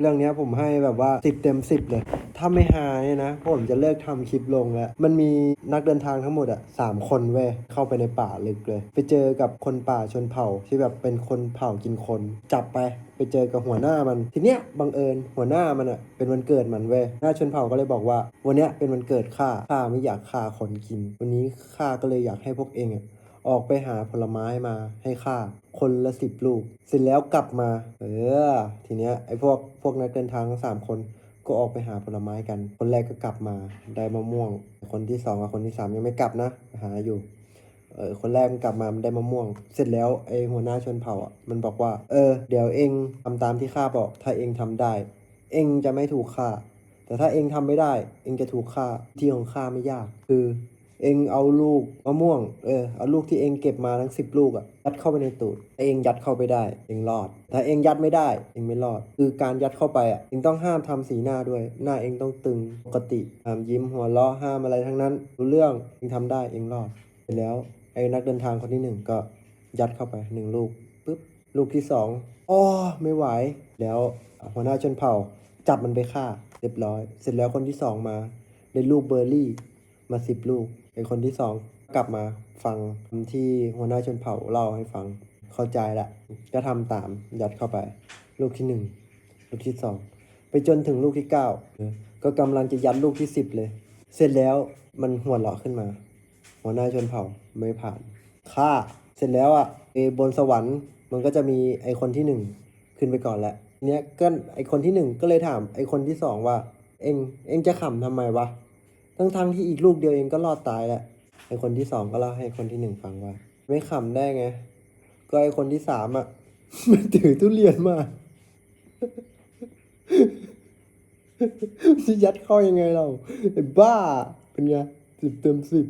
เรื่องนี้ผมให้แบบว่าสิบเต็มสิบเลย ถ้าไม่หายนะ ผมจะเลิกทำคลิปลงแล้ว มันมีนักเดินทางทั้งหมดอะสามคนเว้ย เข้าไปในป่าลึกเลย ไปเจอกับคนป่าชนเผ่าที่แบบเป็นคนเผ่ากินคน จับไป ไปเจอกับหัวหน้ามัน ทีเนี้ยบังเอิญหัวหน้ามันอะเป็นวันเกิดมันเว้ย หน้าชนเผ่าก็เลยบอกว่า วันเนี้ยเป็นวันเกิดข้า ข้าไม่อยากฆ่าคนกิน วันนี้ข้าก็เลยอยากให้พวกเองอะออกไปหาผลไม้มาให้ข้า คนละสิบลูก เสร็จแล้วกลับมา เออ ทีเนี้ยไอ้พวกพวกนักเดินทางทั้งสามคนก็ออกไปหาผลไม้กัน คนแรกก็กลับมาได้มะม่วง คนที่สองกับคนที่สามยังไม่กลับนะหาอยู่ เออคนแรกมันกลับมามันได้มะม่วง เสร็จแล้วไอ้หัวหน้าชนเผ่าอะมันบอกว่า เออ เดี๋ยวเองทำตามที่ข้าบอก ถ้าเองทำได้ เองจะไม่ถูกฆ่า แต่ถ้าเองทำไม่ได้ เองจะถูกฆ่าที่ของข้าไม่ยาก คือ เองเอาลูกมะม่วง เออ เอาลูกที่เองเก็บมาทั้งสิบลูกอะยัดเข้าไปในตูดถ้าเองยัดเข้าไปได้ เองรอด ถ้าเองยัดไม่ได้ เองไม่รอด คือการยัดเข้าไปอะเองต้องห้ามทำสีหน้าด้วย หน้าเองต้องตึงปกติห้ามยิ้มหัวเราะห้ามอะไรทั้งนั้น รู้เรื่อง เองทำได้ เองรอดเสร็จแล้ว ไอ้นักเดินทางคนที่หนึ่งก็ยัดเข้าไปหนึ่งลูกปุ๊บ ลูกที่สองอ๋อไม่ไหว แล้วหัวหน้าชนเผ่าจับมันไปฆ่า เรียบร้อย เสร็จแล้วคนที่สองมาได้ลูกเบอร์รี่มาสิบลูก ไอคนที่สองกลับมาฟังที่หัวหน้าชนเผ่าเล่าให้ฟังเข้าใจละก็ทำตามยัดเข้าไป ลูกที่หนึ่งลูกที่สองไปจนถึงลูกที่เก้าก็กำลังจะยัดลูกที่สิบเลย เสร็จแล้วมันหัวเราะขึ้นมา หัวหน้าชนเผ่าไม่ผ่านค่าเสร็จแล้วอะไอบนสวรรค์มันก็จะมีไอคนที่หนึ่งขึ้นไปก่อนแหละเนี้ยก็ไอคนที่หนึ่งก็เลยถามไอคนที่สองว่า เอ็งเอ็งจะขำทำไมวะ ทั้งทงที่อีกลูกเดียวเองก็รอดตายแล้วไอคนที่สองก็เล่าให้คนที่หนึ่งฟังว่า ไม่ขำได้ไง ก็ไอคนที่สามอะ มันถือทุเรียนมาจะยัดเข้ายังไงเราไอ้บ้า เป็นไงสิบเต็มสิบ